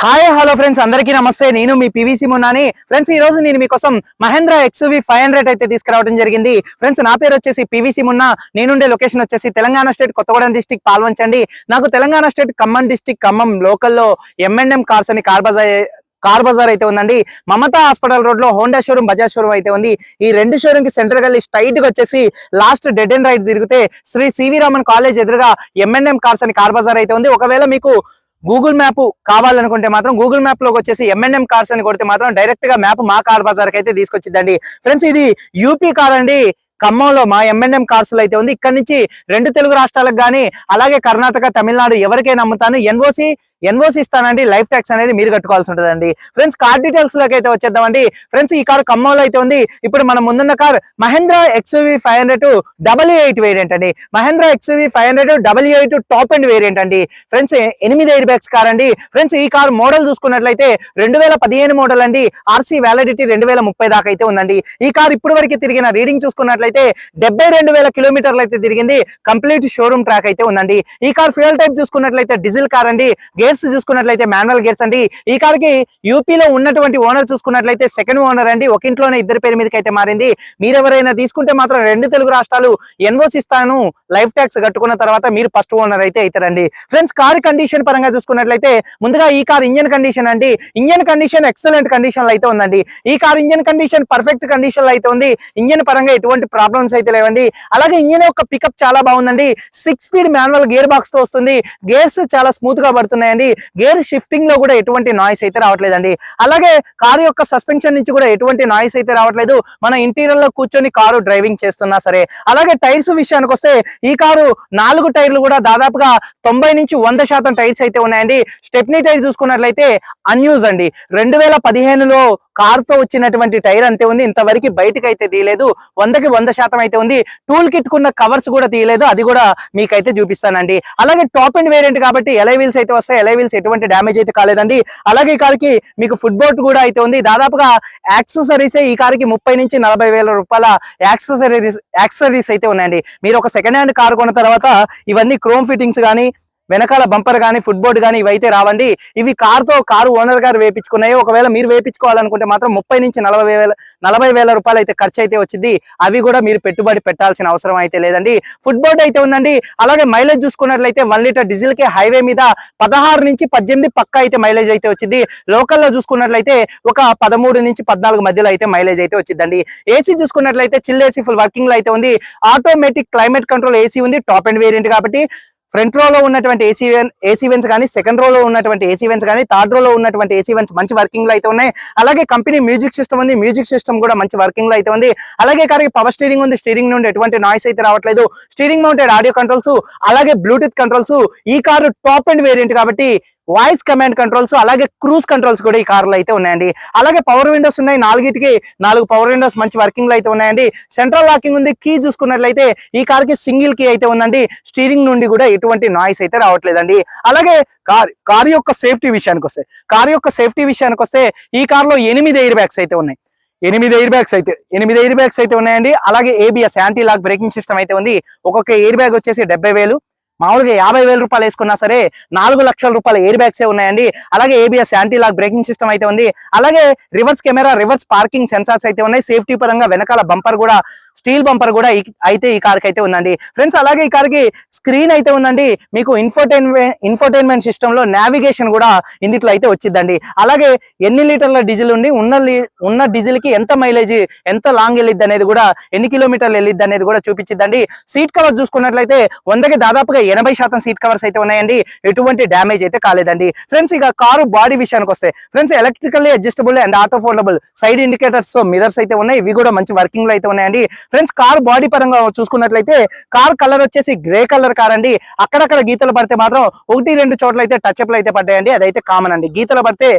Hi hello friends అందరికీ నమస్తే. నేను మీ పివిసి మున్నాని ఫ్రెండ్స్ ఈ రోజు నేను మీకోసం మహేంద్ర ఎక్స్వి ఫైవ్ హండ్రెడ్ అయితే తీసుకురావడం జరిగింది. ఫ్రెండ్స్ నా పేరు వచ్చేసి పివిసి మున్నా నేనుండే లొకేషన్ వచ్చేసి తెలంగాణ స్టేట్ కొత్తగూడెం డిస్టిక్ పాల్వంచండి. నాకు తెలంగాణ స్టేట్ ఖమ్మం డిస్టిక్ ఖమ్మం లోకల్లో ఎంఎన్ఎం కార్స్ అని కార్ బజార్ కార్ బజార్ అయితే ఉందండి. మమతా హాస్పిటల్ రోడ్లో హోండా షోరూమ్ బజాజ్ షోరూమ్ అయితే ఉంది. ఈ రెండు షోరూమ్కి సెంటర్ గల్లీ స్ట్రైట్గా వచ్చేసి లాస్ట్ డెడ్ అండ్ రైట్ తిరిగితే శ్రీ సివి రామన్ కాలేజ్ ఎదురుగా ఎంఎన్ఎం కార్స్ అని కార్ బజార్ అయితే ఉంది. ఒకవేళ మీకు గూగుల్ మ్యాప్ కావాలనుకుంటే మాత్రం గూగుల్ మ్యాప్లోకి వచ్చేసి ఎంఎన్ఎం కార్స్ అని కొడితే మాత్రం డైరెక్ట్గా మ్యాప్ మా కార్ బజార్కి అయితే తీసుకొచ్చిద్దండి. ఫ్రెండ్స్ ఇది యూపీ కార్ అండి. ఖమ్మంలో మా ఎంఎన్ఎం కార్స్లో అయితే ఉంది. ఇక్కడ నుంచి రెండు తెలుగు రాష్ట్రాలకు గానీ అలాగే కర్ణాటక తమిళనాడు ఎవరికైనా అమ్ముతాను. ఎన్ఓసి ఎన్ఓసి ఇస్తానండి లైఫ్ ట్యాక్స్ అనేది మీరు కట్టుకోవాల్సి ఉంటుందండి. ఫ్రెండ్స్ కార్ డీటెయిల్స్లోకి అయితే వచ్చేద్దామండి. ఫ్రెండ్స్ ఈ కార్ ఖమ్మంలో అయితే ఉంది. ఇప్పుడు మనం ముందున్న car Mahindra XUV five hundred double eight variant అండి. Mahindra XUV five hundred double eight top end variant అండి. ఫ్రెండ్స్ ఎనిమిది ఎయిర్ బ్యాగ్స్ కార్ అండి. ఫ్రెండ్స్ ఈ కార్ మోడల్ చూసుకున్నట్లయితే రెండు వేల పదిహేను మోడల్ అండి. ఆర్సీ వ్యాలిడిటీ రెండు వేల ముప్పై దాకా అయితే ఉందండి. ఈ కార్ ఇప్పుడు వరకు తిరిగిన రీడింగ్ చూసుకున్నట్లయితే డెబ్బై రెండు వేల కిలోమీటర్లు అయితే తిరిగింది. కంప్లీట్ షోరూమ్ ట్రాక్ అయితే ఉందండి. ఈ కార్ ఫ్యూయల్ టైప్ చూసుకున్నట్లయితే డీజిల్ కార్ అండి. గేర్స్ చూసుకున్నట్లయితే మాన్యువల్ గేర్స్ అండి. ఈ కార్కి యూపీలో ఉన్నటువంటి ఓనర్ చూసుకున్నట్లయితే సెకండ్ ఓనర్ అండి. ఒక ఇంట్లోనే ఇద్దరు పేరు మీదకి అయితే మారింది. మీరెవరైనా తీసుకుంటే మాత్రం రెండు తెలుగు రాష్ట్రాలు ఎన్ఓసి ఇస్తాను లైఫ్ ట్యాక్స్ కట్టుకున్న తర్వాత మీరు ఫస్ట్ ఓనర్ అయితే అవుతారండి. ఫ్రెండ్స్ కార్ కండిషన్ పరంగా చూసుకున్నట్లయితే ముందుగా ఈ కార్ ఇంజన్ కండిషన్ అండి. ఇంజన్ కండిషన్ ఎక్సలెంట్ కండిషన్లో అయితే ఉందండి. ఈ కార్ ఇంజన్ కండిషన్ పర్ఫెక్ట్ కండిషన్లో అయితే ఉంది. ఇంజన్ పరంగా ఎటువంటి ప్రాబ్లమ్స్ అయితే లేవండి. అలాగే ఇంజన్ యొక్క పికప్ చాలా బాగుందండి. సిక్స్ స్పీడ్ మాన్యువల్ గేర్ బాక్స్తో వస్తుంది. గేర్స్ చాలా స్మూత్గా పడుతున్నాయండి. గేర్ షిఫ్టింగ్లో కూడా ఎటువంటి నాయిస్ అయితే రావట్లేదండి. అలాగే కారు యొక్క సస్పెన్షన్ నుంచి కూడా ఎటువంటి నాయిస్ అయితే రావట్లేదు. మన ఇంటీరియర్లో కూర్చొని కారు డ్రైవింగ్ చేస్తున్నా సరే. అలాగే టైర్స్ విషయానికి వస్తే ఈ కారు నాలుగు టైర్లు కూడా దాదాపుగా తొంభై నుంచి వంద శాతం టైర్స్ అయితే ఉన్నాయండి. స్టెప్నీ టైర్ చూసుకున్నట్లయితే అన్యూజ్ అండి. రెండు వేల పదిహేనులో కారుతో వచ్చినటువంటి టైర్ అంతే ఉంది. ఇంతవరకు బయటకు అయితే తీయలేదు. వందకి వంద శాతం అయితే ఉంది. టూల్ కిట్ కున్న కవర్స్ కూడా తీయలేదు. అది కూడా మీకైతే చూపిస్తానండి. అలాగే టాప్ అండ్ వేరియంట్ కాబట్టి ఎలై వీల్స్ అయితే వస్తాయి. ఎలై వీల్స్ ఎటువంటి డ్యామేజ్ అయితే కాలేదండి. అలాగే ఈ కార్కి మీకు ఫుట్ బోర్డ్ కూడా అయితే ఉంది. దాదాపుగా యాక్సెసరీస్ ఈ కార్కి ముప్పై నుంచి నలభై వేల రూపాయల యాక్సెసరీస్ యాక్సెసరీస్ అయితే ఉన్నాయండి. మీరు ఒక సెకండ్ హ్యాండ్ కార్ కొన్న తర్వాత ఇవన్నీ క్రోమ్ ఫిట్టింగ్స్ కానీ వెనకాల బంపర్ కానీ ఫుట్ బోర్డ్ కానీ ఇవైతే రావండి. ఇవి కారుతో కారు ఓనర్ గారు వేపించుకున్నాయి. ఒకవేళ మీరు వేపించుకోవాలనుకుంటే మాత్రం ముప్పై నుంచి నలభై వేల నలభై వేల రూపాయలు అయితే ఖర్చు అయితే వచ్చింది. అవి కూడా మీరు పెట్టుబడి పెట్టాల్సిన అవసరం అయితే లేదండి. ఫుట్ బోర్డ్ అయితే ఉందండి. అలాగే మైలేజ్ చూసుకున్నట్లయితే వన్ లీటర్ డీజిల్కి హైవే మీద పదహారు నుంచి పద్దెనిమిది పక్క అయితే మైలేజ్ అయితే వచ్చింది. లోకల్లో చూసుకున్నట్లయితే ఒక పదమూడు నుంచి పద్నాలుగు మధ్యలో అయితే మైలేజ్ అయితే వచ్చిందండి. ఏసీ చూసుకున్నట్లయితే చిల్ ఏసీ ఫుల్ వర్కింగ్లో అయితే ఉంది. ఆటోమేటిక్ క్లైమేట్ కంట్రోల్ ఏసీ ఉంది. టాప్ అండ్ వేరియంట్ కాబట్టి ఫ్రంట్ రోలో ఉన్నటువంటి ఏసీ ఏసీ వెన్స్ కానీ సెకండ్ రోలో ఉన్నటువంటి ఏసీ వెన్స్ కానీ థర్డ్ రోలో ఉన్నటువంటి ఏసీ వెన్స్ మంచి వర్కింగ్లో అయితే ఉన్నాయి. అలాగే కంపెనీ మ్యూజిక్ సిస్టమ్ ఉంది. మ్యూజిక్ సిస్టమ్ కూడా మంచి వర్కింగ్లో అయితే ఉంది. అలాగే కారికి పవర్ స్టీరింగ్ ఉంది. స్టీరింగ్ నుండి ఎటువంటి నాయిస్ అయితే రావట్లేదు. స్టీరింగ్ మౌంటెడ్ ఆడియో కంట్రోల్స్ అలాగే బ్లూటూత్ కంట్రోల్స్ ఈ కారు టాప్ అండ్ వేరియంట్ కాబట్టి వాయిస్ కమాండ్ కంట్రోల్స్ అలాగే క్రూజ్ కంట్రోల్స్ కూడా ఈ కార్లో అయితే ఉన్నాయండి. అలాగే పవర్ విండోస్ ఉన్నాయి నాలుగిటికి నాలుగు పవర్ విండోస్ మంచి వర్కింగ్లో అయితే ఉన్నాయండి. సెంట్రల్ లాకింగ్ ఉంది కీ చూసుకున్నట్లయితే ఈ కార్కి సింగిల్ కీ అయితే ఉందండి. స్టీరింగ్ నుండి కూడా ఎటువంటి నాయిస్ అయితే రావట్లేదండి. అలాగే కార్ కార్ యొక్క సేఫ్టీ విషయానికి వస్తే కార్ యొక్క సేఫ్టీ విషయానికి వస్తే ఈ కార్లో ఎనిమిది ఎయిర్ బ్యాగ్స్ అయితే ఉన్నాయి. ఎనిమిది ఎయిర్ బ్యాగ్స్ అయితే ఎనిమిది ఎయిర్ బ్యాగ్స్ అయితే ఉన్నాయండి. అలాగే ABS anti lock braking system అయితే ఉంది. ఒక్కొక్క ఎయిర్ బ్యాగ్ వచ్చేసి డెబ్బై వేలు. మామూలుగా యాభై వేల రూపాయలు వేసుకున్నా సరే నాలుగు లక్షల రూపాయల ఎయిర్ బ్యాగ్స్ ఉన్నాయండి. అలాగే ABS anti lock braking system అయితే ఉంది. అలాగే reverse camera reverse parking sensors అయితే ఉన్నాయి. సేఫ్టీ పరంగా వెనకాల బంపర్ కూడా స్టీల్ బంపర్ కూడా అయితే ఈ కార్ అయితే ఉందండి. ఫ్రెండ్స్ అలాగే ఈ కార్కి స్క్రీన్ అయితే ఉందండి. మీకు ఇన్ఫోటైన్మెంట్ ఇన్ఫోటైన్మెంట్ సిస్టమ్లో నావిగేషన్ కూడా ఇందులో అయితే వచ్చిందండి అలాగే ఎన్ని లీటర్ల డీజిల్ ఉండి ఉన్న లీ- ఉన్న డీజిల్కి ఎంత మైలేజ్ ఎంత లాంగ్ వెళ్ళిద్ది అనేది కూడా ఎన్ని కిలోమీటర్లు వెళ్ళిద్ది అనేది కూడా చూపించిద్దండి. సీట్ కవర్ చూసుకున్నట్లయితే వందకి దాదాపుగా ఎనభై శాతం సీట్ కవర్స్ అయితే ఉన్నాయండి. ఎటువంటి డ్యామేజ్ అయితే కాలేదండి. ఫ్రెండ్స్ ఇక కారు బాడీ విషయానికి వస్తే friends electrically adjustable and auto foldable side ఇండికేటర్స్తో mirrors అయితే ఉన్నాయి. ఇవి కూడా మంచి వర్కింగ్లో అయితే ఉన్నాయండి. ఫ్రెండ్స్ కార్ బాడీ పరంగా చూసుకున్నట్లయితే కార్ కలర్ వచ్చేసి గ్రే కలర్ కార్ అండి. అక్కడక్కడ గీతలు పడితే మాత్రం ఒకటి రెండు చోట్ల అయితే టచ్అప్లు అయితే పడ్డాయండి. అదైతే కామన్ అండి. గీతలు పడితే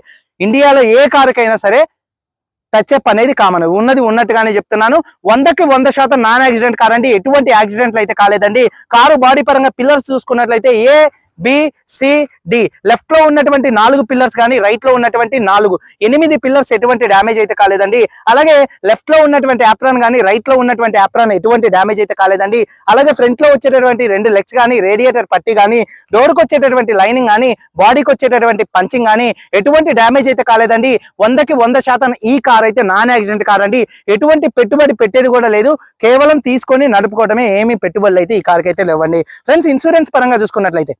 ఇండియాలో ఏ కారుకైనా సరే టచ్ అప్ అనేది కామన్ ఉన్నది ఉన్నట్టుగానే చెప్తున్నాను. వందకి వంద శాతం నాన్ యాక్సిడెంట్ కార్ అండి. ఎటువంటి యాక్సిడెంట్లు అయితే కాలేదండి. కారు బాడీ పరంగా పిల్లర్స్ చూసుకున్నట్లయితే ఏ బిసిడి సి డి. లెఫ్ట్లో ఉన్నటువంటి నాలుగు పిల్లర్స్ కానీ రైట్లో ఉన్నటువంటి నాలుగు. ఎనిమిది పిల్లర్స్ ఎటువంటి డ్యామేజ్ అయితే కాలేదండి. అలాగే లెఫ్ట్లో ఉన్నటువంటి యాప్రాన్ కానీ రైట్లో ఉన్నటువంటి యాప్రాన్ ఎటువంటి డ్యామేజ్ అయితే కాలేదండి. అలాగే ఫ్రంట్లో వచ్చేటటువంటి రెండు లెగ్స్ కానీ రేడియేటర్ పట్టి కానీ డోర్కి వచ్చేటటువంటి లైనింగ్ కానీ బాడీకి వచ్చేటటువంటి పంచింగ్ కానీ ఎటువంటి డ్యామేజ్ అయితే కాలేదండి. వందకి వంద శాతం ఈ కార్ అయితే నాన్ యాక్సిడెంట్ కార్ అండి. ఎటువంటి పెట్టుబడి పెట్టేది కూడా లేదు. కేవలం తీసుకొని నడుపుకోవడమే ఏమీ పెట్టుబడులు అయితే ఈ కార్కి అయితే లేవండి. ఫ్రెండ్స్ ఇన్సూరెన్స్ పరంగా చూసుకున్నట్లయితే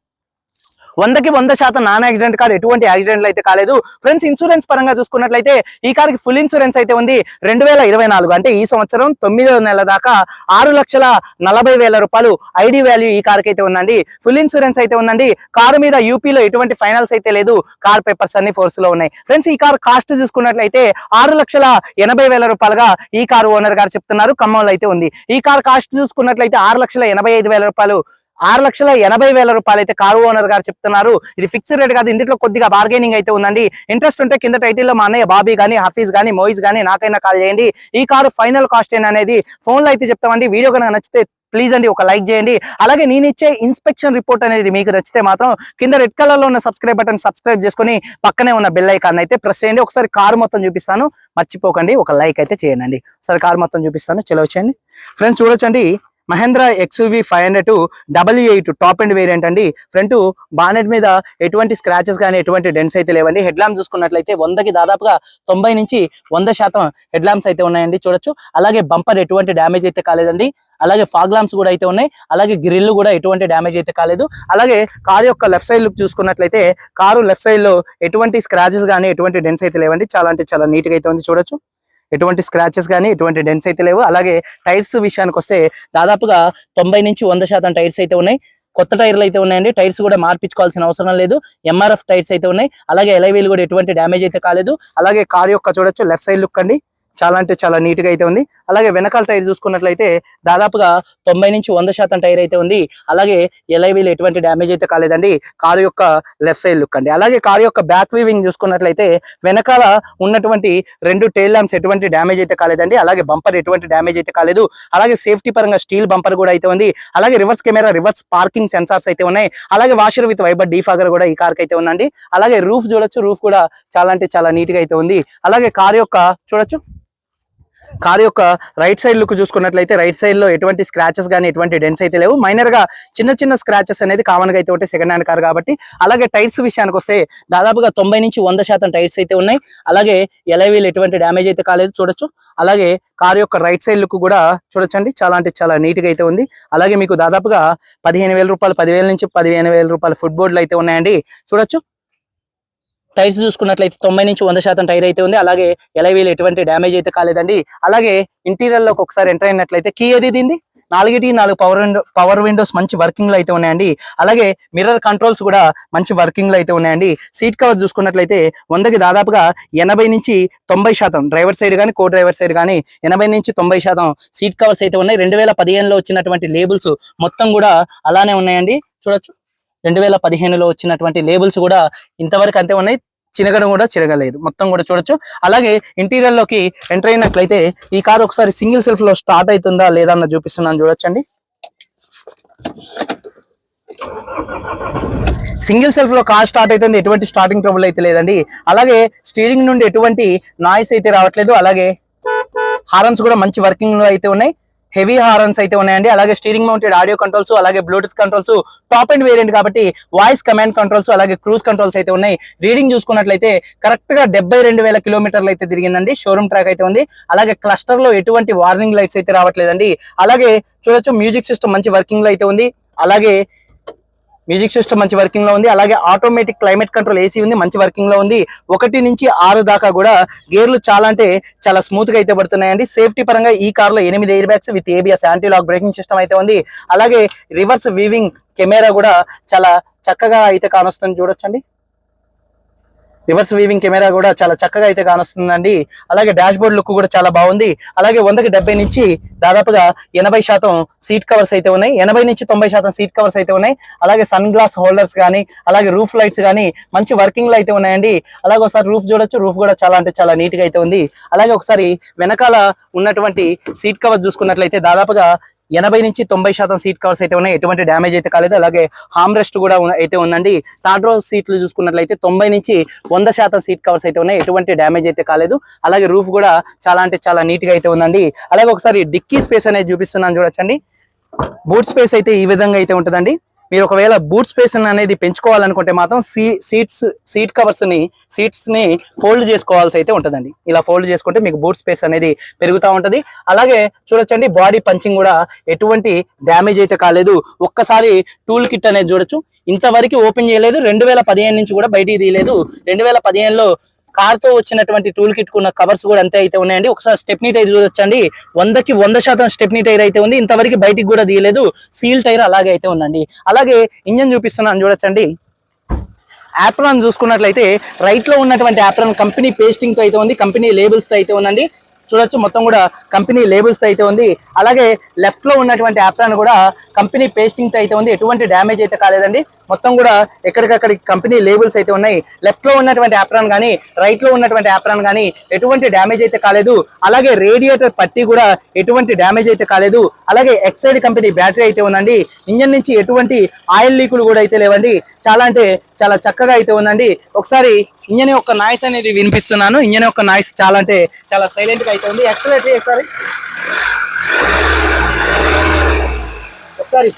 వందకి వంద శాతం నాన్ యాక్సిడెంట్ కార్ ఎటువంటి యాక్సిడెంట్లు అయితే కాలేదు. ఫ్రెండ్స్ ఇన్సూరెన్స్ పరంగా చూసుకున్నట్లయితే ఈ కార్కి ఫుల్ ఇన్సూరెన్స్ అయితే ఉంది. రెండు వేల ఇరవై నాలుగు అంటే ఈ సంవత్సరం తొమ్మిదో నెల దాకా ఆరు లక్షల నలభై వేల రూపాయలు ఐడి వాల్యూ ఈ కార్కి అయితే ఉందండి. ఫుల్ ఇన్సూరెన్స్ అయితే ఉందండి. కారు మీద యూపీలో ఎటువంటి ఫైనల్స్ అయితే లేదు. కార్ పేపర్స్ అన్ని ఫోర్స్లో ఉన్నాయి. ఫ్రెండ్స్ ఈ కార్ కాస్ట్ చూసుకున్నట్లయితే ఆరు లక్షల ఎనభై వేల రూపాయలుగా ఈ కారు ఓనర్ గారు చెప్తున్నారు. ఖమ్మంలో అయితే ఉంది. ఈ కార్ కాస్ట్ చూసుకున్నట్లయితే ఆరు లక్షల ఎనభై ఐదు వేల రూపాయలు ఆరు లక్షల ఎనభై వేల రూపాయలు అయితే కారు ఓనర్ గారు చెప్తున్నారు. ఇది ఫిక్స్డ్ రేట్ కాదు ఇందులో కొద్దిగా బార్గెనింగ్ అయితే ఉందండి. ఇంట్రెస్ట్ ఉంటే కింద టైటిల్లో మా అన్నయ్య బాబీ కానీ హఫీజ్ కానీ మోయిజ్ కానీ నాకైనా కాల్ చేయండి. ఈ కారు ఫైనల్ కాస్ట్ అనేది ఫోన్లో అయితే చెప్తామండి. వీడియో కనుక నచ్చితే ప్లీజ్ అండి ఒక లైక్ చేయండి. అలాగే నేను ఇచ్చే ఇన్స్పెక్షన్ రిపోర్ట్ అనేది మీకు నచ్చితే మాత్రం కింద రెడ్ కలర్లో ఉన్న సబ్స్క్రైబ్ బటన్ సబ్స్క్రైబ్ చేసుకొని పక్కనే ఉన్న బెల్ ఐకాన్ అయితే ప్రెస్ చేయండి. ఒకసారి కారు మొత్తం చూపిస్తాను. మర్చిపోకండి ఒక లైక్ అయితే చేయండి. సరే కారు మొత్తం చూపిస్తాను. చలో వచ్చేయండి ఫ్రెండ్స్ చూడొచ్చండి. Mahindra XUV five hundred double eight top end variant అండి. ఫ్రంట్ బానెట్ మీద ఎటువంటి స్క్రాచెస్ కానీ ఎటువంటి డెన్స్ అయితే లేవండి. హెడ్ ల్యాంప్ చూసుకున్నట్లయితే వందకి దాదాపుగా తొంభై నుంచి వంద శాతం హెడ్ ల్యాంప్స్ అయితే ఉన్నాయండి చూడొచ్చు. అలాగే బంపర్ ఎటువంటి డ్యామేజ్ అయితే కాలేదండి. అలాగే ఫాగ్ లాంప్స్ కూడా అయితే ఉన్నాయి. అలాగే గ్రిల్ కూడా ఎటువంటి డ్యామేజ్ అయితే కాలేదు. అలాగే కారు యొక్క లెఫ్ట్ సైడ్ లుక్ చూసుకున్నట్లయితే కారు లెఫ్ట్ సైడ్లో ఎటువంటి స్క్రాచెస్ కానీ ఎటువంటి డెన్స్ అయితే లేవండి. చాలా అంటే చాలా నీట్గా అయితే ఉంది చూడొచ్చు. ఎటువంటి స్క్రాచెస్ కానీ ఎటువంటి డెన్స్ అయితే లేవు. అలాగే టైర్స్ విషయానికి వస్తే దాదాపుగా తొంభై నుంచి వంద శాతం టైర్స్ అయితే ఉన్నాయి. కొత్త టైర్లు అయితే ఉన్నాయండి. టైర్స్ కూడా మార్పించుకోవాల్సిన అవసరం లేదు. ఎంఆర్ఎఫ్ టైర్స్ అయితే ఉన్నాయి. అలాగే ఎలైవీలు కూడా ఎటువంటి డ్యామేజ్ అయితే కాలేదు. అలాగే కార్ యొక్క చూడొచ్చు లెఫ్ట్ సైడ్ లుక్ అండి. చాలా అంటే చాలా నీట్గా అయితే ఉంది. అలాగే వెనకాల టైర్ చూసుకున్నట్లయితే దాదాపుగా తొంభై నుంచి వంద శాతం టైర్ అయితే ఉంది. అలాగే ఎలైవీలు ఎటువంటి డ్యామేజ్ అయితే కాలేదండి. కారు యొక్క లెఫ్ట్ సైడ్ లుక్ అండి. అలాగే కారు యొక్క బ్యాక్ వీవింగ్ చూసుకున్నట్లయితే వెనకాల ఉన్నటువంటి రెండు టైల్ ల్యాంప్స్ ఎటువంటి డ్యామేజ్ అయితే కాలేదండి. అలాగే బంపర్ ఎటువంటి డ్యామేజ్ అయితే కాలేదు. అలాగే సేఫ్టీ పరంగా స్టీల్ బంపర్ కూడా అయితే ఉంది. అలాగే reverse camera reverse parking sensors అయితే ఉన్నాయి. అలాగే వాషర్ విత్ వైబర్ డీఫాగర్ కూడా ఈ కార్కి అయితే ఉందండి. అలాగే రూఫ్ చూడొచ్చు. రూఫ్ కూడా చాలా అంటే చాలా నీట్గా అయితే ఉంది. అలాగే కార్ యొక్క చూడొచ్చు. కార్ యొక్క రైట్ సైడ్ లుక్ చూసుకున్నట్లయితే రైట్ సైడ్లో ఎటువంటి స్క్రాచెస్ కానీ ఎటువంటి డెన్స్ అయితే లేవు. మైనర్గా చిన్న చిన్న స్క్రాచెస్ అనేది కామన్గా అయితే ఒకటి సెకండ్ హ్యాండ్ కార్ కాబట్టి. అలాగే టైర్స్ విషయానికి వస్తే దాదాపుగా తొంభై నుంచి వంద శాతం టైర్స్ అయితే ఉన్నాయి. అలాగే ఎలవీలు ఎటువంటి డ్యామేజ్ అయితే కాలేదు చూడొచ్చు. అలాగే కార్ యొక్క రైట్ సైడ్ లుక్ కూడా చూడొచ్చండి. చాలా అంటే చాలా నీట్గా అయితే ఉంది. అలాగే మీకు దాదాపుగా పదిహేను వేల రూపాయలు పదివేల నుంచి పదిహేను వేల రూపాయల ఫుట్ బోర్డులు అయితే ఉన్నాయండి. చూడొచ్చు. టైర్స్ చూసుకున్నట్లయితే తొంభై నుంచి వంద శాతం టైర్ అయితే ఉంది. అలాగే ఎలవీలు ఎటువంటి డ్యామేజ్ అయితే కాలేదండి. అలాగే ఇంటీరియర్లోకి ఒకసారి ఎంటర్ అయినట్లయితే కీ ఏది దీంది? నాలుగిటి నాలుగు పవర్ విండో పవర్ విండోస్ మంచి వర్కింగ్లో అయితే ఉన్నాయండి. అలాగే మిర్రర్ కంట్రోల్స్ కూడా మంచి వర్కింగ్లో అయితే ఉన్నాయండి. సీట్ కవర్ చూసుకున్నట్లయితే వందకి దాదాపుగా ఎనభై నుంచి తొంభై శాతం డ్రైవర్ సైడ్ కానీ కో డ్రైవర్ సైడ్ కానీ ఎనభై నుంచి తొంభై శాతం సీట్ కవర్స్ అయితే ఉన్నాయి. రెండు వేల పదిహేనులో వచ్చినటువంటి లేబుల్స్ మొత్తం కూడా అలానే ఉన్నాయండి. చూడొచ్చు. రెండు వేల పదిహేనులో వచ్చినటువంటి లేబుల్స్ కూడా ఇంతవరకు అంతే ఉన్నాయి. చినగడం కూడా చిరగలేదు. మొత్తం కూడా చూడొచ్చు. అలాగే ఇంటీరియర్లోకి ఎంటర్ అయినట్లయితే ఈ కార్ ఒకసారి సింగిల్ సెల్ఫ్లో స్టార్ట్ అవుతుందా లేదా అన్న చూపిస్తున్నాను చూడొచ్చండి. సింగిల్ సెల్ఫ్లో కార్ స్టార్ట్ అవుతుంది. ఎటువంటి స్టార్టింగ్ ట్రబుల్ అయితే లేదండి. అలాగే స్టీరింగ్ నుండి ఎటువంటి నాయిస్ అయితే రావట్లేదు. అలాగే హారన్స్ కూడా మంచి వర్కింగ్లో అయితే ఉన్నాయి. హెవీ హారన్స్ అయితే ఉన్నాయండి. అలాగే స్టీరింగ్ మౌంటెడ్ ఆడియో కంట్రోల్స్ అలాగే Bluetooth controls top end variant కాబట్టి వాయిస్ కమాండ్ కంట్రోల్స్ అలాగే క్రూజ్ కంట్రోల్స్ అయితే ఉన్నాయి. రీడింగ్ చూసుకున్నట్లయితే కరెక్ట్గా డెబ్బై రెండు వేల కిలోమీటర్లు అయితే తిరిగిందండి. షోరూమ్ ట్రాక్ అయితే ఉంది. అలాగే క్లస్టర్లో ఎటువంటి వార్నింగ్ లైట్స్ అయితే రావట్లేదండి. అలాగే చూడొచ్చు మ్యూజిక్ సిస్టమ్ మంచి వర్కింగ్లో అయితే ఉంది. అలాగే మ్యూజిక్ సిస్టమ్ మంచి వర్కింగ్లో ఉంది. అలాగే ఆటోమేటిక్ క్లైమేట్ కంట్రోల్ ఏసీ ఉంది మంచి వర్కింగ్లో ఉంది. ఒకటి నుంచి ఆరు దాకా కూడా గేర్లు చాలా అంటే చాలా స్మూత్గా అయితే పడుతున్నాయండి. సేఫ్టీ పరంగా ఈ కార్లో ఎనిమిది air bags with ABS anti lock braking system అయితే ఉంది. అలాగే రివర్స్ వీవింగ్ కెమెరా కూడా చాలా చక్కగా అయితే కానొస్తుంది చూడొచ్చండి. రివర్స్ వీవింగ్ కెమెరా కూడా చాలా చక్కగా అయితే కానొస్తుందండి. అలాగే డాష్ బోర్డ్ లుక్ కూడా చాలా బాగుంది. అలాగే వందకి డెబ్బై నుంచి దాదాపుగా ఎనభై శాతం సీట్ కవర్స్ అయితే ఉన్నాయి. ఎనభై నుంచి తొంభై శాతం సీట్ కవర్స్ అయితే ఉన్నాయి. అలాగే సన్ గ్లాస్ హోల్డర్స్ కానీ అలాగే రూఫ్ లైట్స్ కానీ మంచి వర్కింగ్లో అయితే ఉన్నాయండి. అలాగే ఒకసారి రూఫ్ చూడొచ్చు. రూఫ్ కూడా చాలా అంటే చాలా నీట్గా అయితే ఉంది. అలాగే ఒకసారి వెనకాల ఉన్నటువంటి సీట్ కవర్ చూసుకున్నట్లయితే దాదాపుగా ఎనభై నుంచి తొంభై శాతం సీట్ కవర్స్ అయితే ఉన్నాయి. ఎటువంటి డ్యామేజ్ అయితే కాలేదు. అలాగే హామ్ రెస్ట్ కూడా అయితే ఉందండి. థర్డ్ రో సీట్లు చూసుకున్నట్లయితే తొంభై నుంచి వంద శాతం సీట్ కవర్స్ అయితే ఉన్నాయి. ఎటువంటి డ్యామేజ్ అయితే కాలేదు. అలాగే రూఫ్ కూడా చాలా అంటే చాలా నీట్గా అయితే ఉందండి. అలాగే ఒకసారి డిక్కీ స్పేస్ అనేది చూపిస్తున్నాను చూడొచ్చండి. బూట్ స్పేస్ అయితే ఈ విధంగా అయితే ఉంటుందండి. మీరు ఒకవేళ బూట్ స్పేస్ అనేది పెంచుకోవాలనుకుంటే మాత్రం సీ సీట్స్ సీట్ కవర్స్ని సీట్స్ని ఫోల్డ్ చేసుకోవాల్సి అయితే ఉంటుందండి. ఇలా ఫోల్డ్ చేసుకుంటే మీకు బూట్ స్పేస్ అనేది పెరుగుతూ ఉంటది. అలాగే చూడొచ్చండి బాడీ పంచింగ్ కూడా ఎటువంటి డ్యామేజ్ అయితే కాలేదు. ఒక్కసారి టూల్ కిట్ అనేది చూడొచ్చు. ఇంతవరకు ఓపెన్ చేయలేదు. రెండు వేల పదిహేను నుంచి కూడా బయటికి తీయలేదు. రెండు వేల కార్తో వచ్చినటువంటి టూల్ కిట్ ఉన్న కవర్స్ కూడా అంతే అయితే ఉన్నాయండి. ఒకసారి స్టెప్నీ టైర్ చూడొచ్చండి. వందకి వంద శాతం స్టెప్నీ టైర్ అయితే ఉంది. ఇంతవరకు బయటికి కూడా తీయలేదు. సీల్ టైర్ అలాగే అయితే ఉందండి. అలాగే ఇంజన్ చూపిస్తున్నాను చూడొచ్చండి. యాప్రాన్ చూసుకున్నట్లయితే రైట్లో ఉన్నటువంటి యాప్రాన్ కంపెనీ పేస్టింగ్తో అయితే ఉంది. కంపెనీ లేబుల్స్తో అయితే ఉందండి. చూడొచ్చు మొత్తం కూడా కంపెనీ లేబుల్స్తో అయితే ఉంది. అలాగే లెఫ్ట్లో ఉన్నటువంటి యాప్రాన్ కూడా కంపెనీ పేస్టింగ్తో అయితే ఉంది. ఎటువంటి డ్యామేజ్ అయితే కాలేదండి. మొత్తం కూడా ఎక్కడికక్కడ కంపెనీ లేబుల్స్ అయితే ఉన్నాయి. లెఫ్ట్లో ఉన్నటువంటి యాప్రాన్ కానీ రైట్లో ఉన్నటువంటి యాప్రాన్ కానీ ఎటువంటి డ్యామేజ్ అయితే కాలేదు. అలాగే రేడియేటర్ పట్టి కూడా ఎటువంటి డ్యామేజ్ అయితే కాలేదు. అలాగే ఎక్సైడ్ కంపెనీ బ్యాటరీ అయితే ఉందండి. ఇంజన్ నుంచి ఎటువంటి ఆయిల్ లీకులు కూడా అయితే లేవండి. చాలా అంటే చాలా చక్కగా అయితే ఉందండి. ఒకసారి ఇంజన్ యొక్క నాయిస్ అనేది వినిపిస్తున్నాను. ఇంజన్ యొక్క నాయిస్ చాలా అంటే చాలా సైలెంట్గా అయితే ఉంది. ఎక్సలేటర్ ఒకసారి. ఒకసారి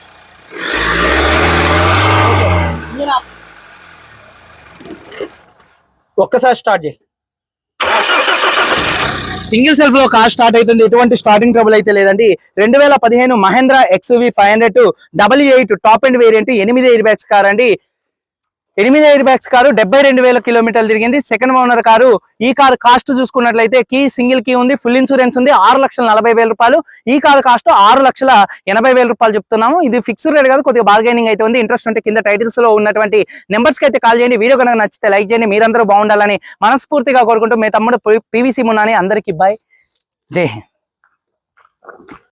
ఒక్కసారి స్టార్ట్ చేయి. సింగిల్ సెల్ఫ్లో కార్ స్టార్ట్ అవుతుంది. ఎటువంటి స్టార్టింగ్ ట్రబుల్ అయితే లేదండి. రెండు వేల పదిహేను Mahindra XUV five hundred double eight top end variant ఎనిమిది ఎయిర్ బ్యాగ్స్ కార్ అండి. ఎనిమిది ఎయిర్ బ్యాగ్స్ కారు డెబ్బై రెండు వేల కిలోమీటర్లు తిరిగింది. సెకండ్ ఓనర్ కారు ఈ కారు కాస్ట్ చూసుకున్నట్లయితే కీ సింగిల్ కీ ఉంది ఫుల్ ఇన్సూరెన్స్ ఉంది ఆరు లక్షల నలభై వేల రూపాయలు. ఈ కారు కాస్ట్ ఆరు లక్షల ఎనభై వేల రూపాయలు చెప్తున్నాము. ఇది ఫిక్స్డ్ రేట్ కాదు కొద్దిగా బార్గెనింగ్ అయితే ఉంది. ఇంట్రెస్ట్ ఉంటే కింద టైటిల్స్లో ఉన్నటువంటి నెంబర్స్కి అయితే కాల్ చేయండి. వీడియో కనుక నచ్చితే లైక్ చేయండి. మీరందరూ బాగుండాలని మనస్ఫూర్తిగా కోరుకుంటూ మీ తమ్ముడు పివిసి మున్నాని అందరికీ బాయ్ జై హింద్.